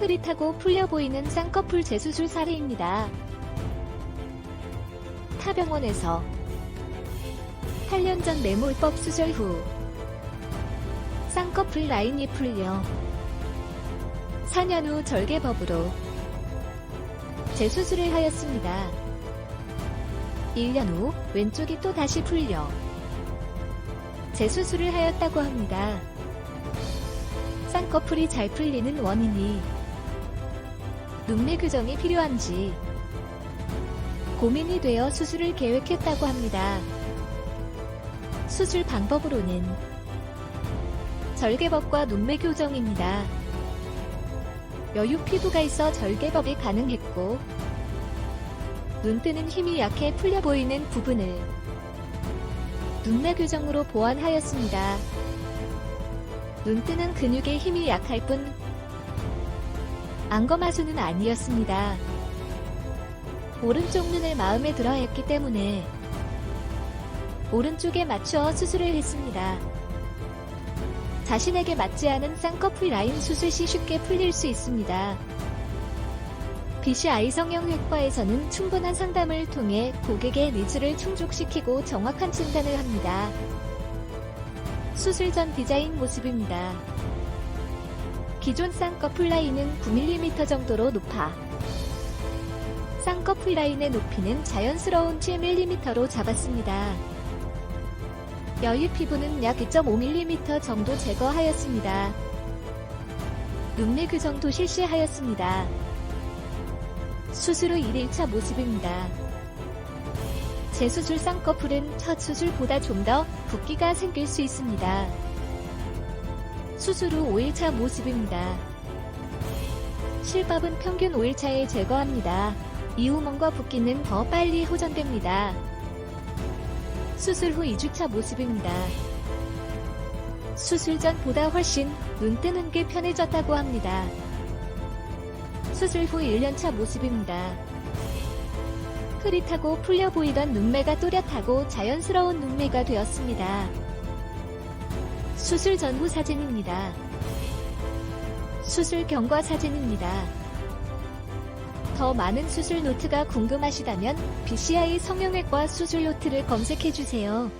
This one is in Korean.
흐릿하고 풀려 보이는 쌍꺼풀 재수술 사례입니다. 타 병원에서 8년 전 매몰법 수술 후 쌍꺼풀 라인이 풀려 4년 후 절개법으로 재수술을 하였습니다. 1년 후 왼쪽이 또 다시 풀려 재수술을 하였다고 합니다. 쌍꺼풀이 잘 풀리는 원인이 눈매 교정이 필요한지 고민이 되어 수술을 계획했다고 합니다. 수술 방법으로는 절개법과 눈매 교정입니다. 여유 피부가 있어 절개법이 가능했고 눈뜨는 힘이 약해 풀려 보이는 부분을 눈매 교정으로 보완하였습니다. 눈뜨는 근육의 힘이 약할 뿐 안검하수는 아니었습니다. 오른쪽 눈을 마음에 들어 했기 때문에 오른쪽에 맞추어 수술을 했습니다. 자신에게 맞지 않은 쌍꺼풀 라인 수술 시 쉽게 풀릴 수 있습니다. BCI 성형외과에서는 충분한 상담을 통해 고객의 니즈를 충족시키고 정확한 진단을 합니다. 수술 전 디자인 모습입니다. 기존 쌍꺼풀 라인은 9mm 정도로 높아 쌍꺼풀 라인의 높이는 자연스러운 7mm로 잡았습니다. 여유 피부는 약 2.5mm 정도 제거하였습니다. 눈매 교정도 실시하였습니다. 수술 후 1일차 모습입니다. 재수술 쌍꺼풀은 첫 수술보다 좀 더 붓기가 생길 수 있습니다. 수술 후 5일차 모습입니다. 실밥은 평균 5일차에 제거합니다. 이후멍과 붓기는 더 빨리 호전됩니다. 수술 후 2주차 모습입니다. 수술 전보다 훨씬 눈 뜨는 게 편해졌다고 합니다. 수술 후 1년차 모습입니다. 흐릿하고 풀려 보이던 눈매가 또렷하고 자연스러운 눈매가 되었습니다. 수술 전후 사진입니다. 수술 경과 사진입니다. 더 많은 수술 노트가 궁금하시다면 BCI 성형외과 수술 노트를 검색해주세요.